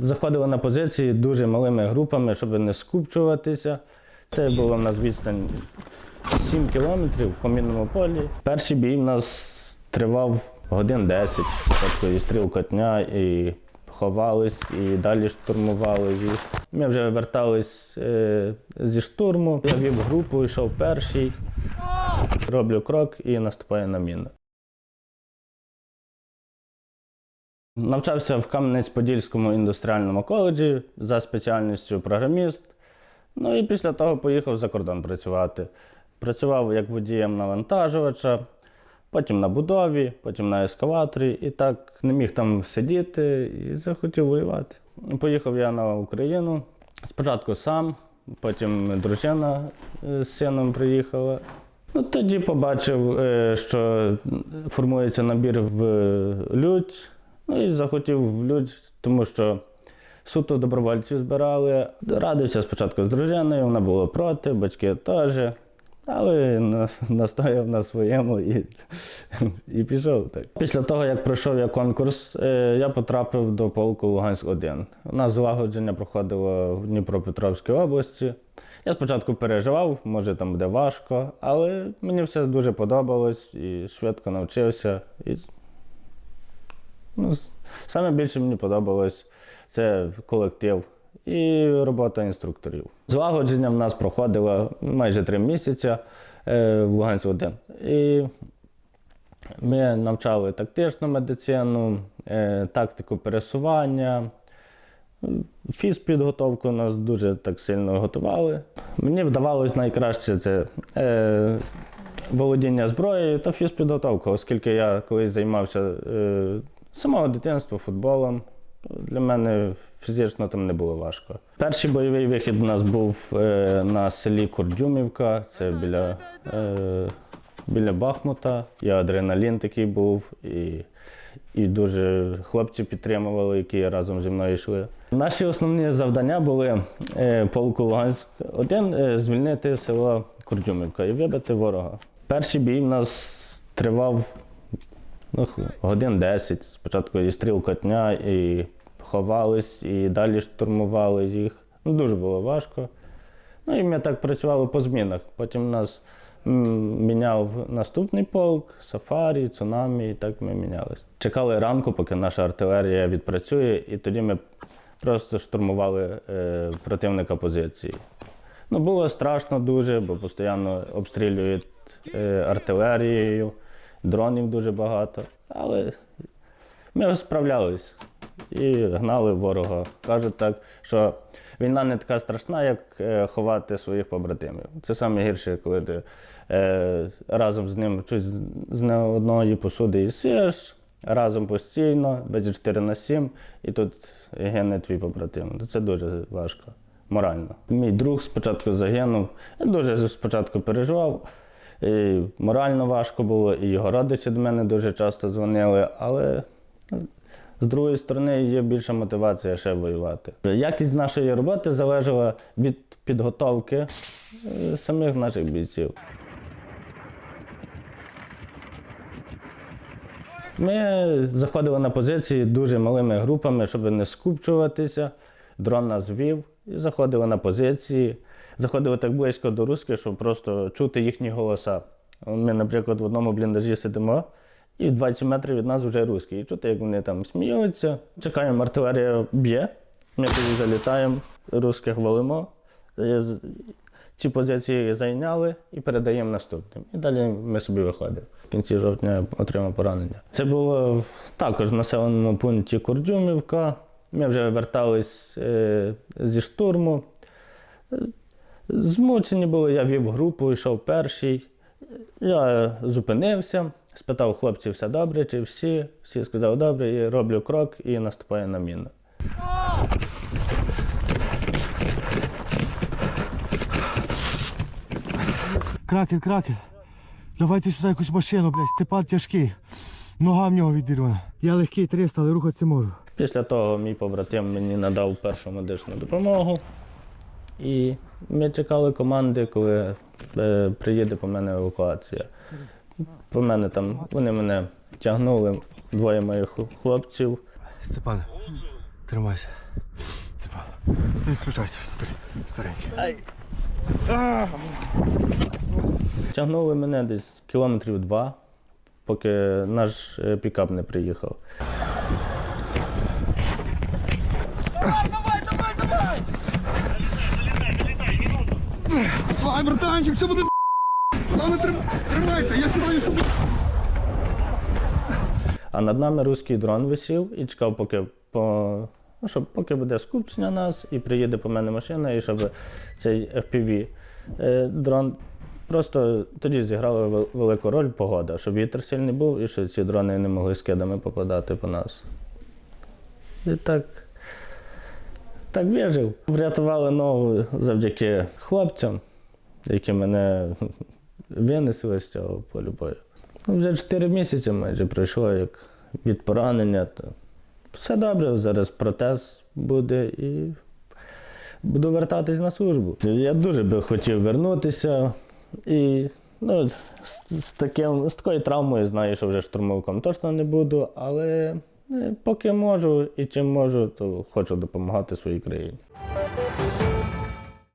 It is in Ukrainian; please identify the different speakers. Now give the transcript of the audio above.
Speaker 1: Заходили на позиції дуже малими групами, щоб не скупчуватися. Це була в нас відстань 7 кілометрів по мінному полі. Перший бій в нас тривав годин 10. Тобто і стрілкотня, і ховались, і далі штурмували їх. Ми вже вертались е, зі штурму. Я вів групу, йшов перший, роблю крок і наступаю на міну. Навчався в Кам'янець-Подільському індустріальному коледжі за спеціальністю програміст. Ну і після того поїхав за кордон працювати. Працював як водієм навантажувача, потім на будові, потім на ескаваторі. І так не міг там сидіти і захотів воювати. Поїхав я на Україну. Спочатку сам, потім дружина е, з сином приїхала. Ну, тоді побачив, е, що формується набір в Людь. Ну і захотів в Людь, тому що суто добровольців збирали. Радився спочатку з дружиною, вона була проти, батьки теж. Але нас настояв на своєму і, і пішов так. Після того, як пройшов я конкурс, е, я потрапив до полку Луганськ-1. У нас злагодження проходило в Дніпропетровській області. Я спочатку переживав, може там буде важко, але мені все дуже подобалось і швидко навчився. І Ну, саме більше мені подобалось це колектив і робота інструкторів. Злагодження в нас проходило майже три місяці е, в Луганську 1. І ми навчали тактичну медицину, е, тактику пересування. Фізпідготовку нас дуже так сильно готували. Мені вдавалось найкраще це е, володіння зброєю та фізпідготовка, оскільки я колись займався е, самого дитинства футболом. Для мене фізично там не було важко. Перший бойовий вихід у нас був е, на селі Курдюмівка, це біля, е, біля Бахмута. І адреналін такий був, і, і дуже хлопці підтримували, які разом зі мною йшли. Наші основні завдання були е, полку Луганськ один е, звільнити село Курдюмівка і вибити ворога. Перший бій в нас тривав ну, годин 10. Спочатку і стрілкотня, і ховались, і далі штурмували їх. Ну, дуже було важко. Ну і ми так працювали по змінах. Потім нас міняв наступний полк, сафарі, цунамі, і так ми мінялись. Чекали ранку, поки наша артилерія відпрацює, і тоді ми просто штурмували е, противника позиції. Ну, було страшно дуже, бо постійно обстрілюють е, артилерією, дронів дуже багато. Але ми справлялись і гнали ворога. Кажуть так, що війна не така страшна, як е, ховати своїх побратимів. Це найгірше, коли ти е, разом з ним щось з не одної посуди їсиш, разом постійно, 24 на 7, і тут гине твій побратим. Це дуже важко. Морально. Мій друг спочатку загинув. Я дуже спочатку переживав. І морально важко було, і його родичі до мене дуже часто дзвонили, але з другої сторони є більша мотивація ще воювати. Якість нашої роботи залежала від підготовки е, самих наших бійців. Ми заходили на позиції дуже малими групами, щоб не скупчуватися. Дрон нас вів і заходили на позиції. Заходили так близько до русських, щоб просто чути їхні голоса. Ми, наприклад, в одному бліндажі сидимо, і в 20 метрів від нас вже русські. І чути, як вони там сміються. Чекаємо, артилерія б'є. Ми тоді залітаємо, русських валимо. Е, Ці позиції зайняли і передаємо наступним. І далі ми собі виходимо. В кінці жовтня отримав поранення. Це було також в населеному пункті Курдюмівка. Ми вже вертались е, зі штурму. Змучені були, я вів групу, йшов перший. Я зупинився, спитав хлопців, все добре, чи всі. Всі сказали добре, і роблю крок і наступаю на міну.
Speaker 2: Кракен, кракен. Давайте сюди якусь машину, блядь. Степан тяжкий. Нога в нього відірвана. Я легкий 300, але рухатися можу.
Speaker 1: Після того мій побратим мені надав першу медичну допомогу. І ми чекали команди, коли е, приїде по мене евакуація. По мене там, вони мене тягнули, двоє моїх хлопців.
Speaker 2: Степан, Тримайся. Типа. Не включайся, старий, старенький.
Speaker 1: Тягнули мене десь кілометрів два, поки наш е, пікап не приїхав.
Speaker 3: Давай, братанчик, все буде Главное, тримайся, я сюди сюди.
Speaker 1: А над нами руський дрон висів і чекав, поки по. Ну, щоб поки буде скупчення нас і приїде по мене машина, і щоб цей FPV е, дрон просто тоді зіграла велику роль погода, щоб вітер сильний був і що ці дрони не могли скидами попадати по нас. І так, так вижив. Врятували ногу завдяки хлопцям, які мене винесли з цього полю бою. Ну, Вже 4 місяці майже пройшло як від поранення. То все добре, зараз протез буде і буду вертатись на службу. Я дуже би хотів вернутися. І ну, з, з, таким, з такою травмою знаю, що вже штурмовиком точно не буду, але Е, поки можу і чим можу, то хочу допомагати своїй країні.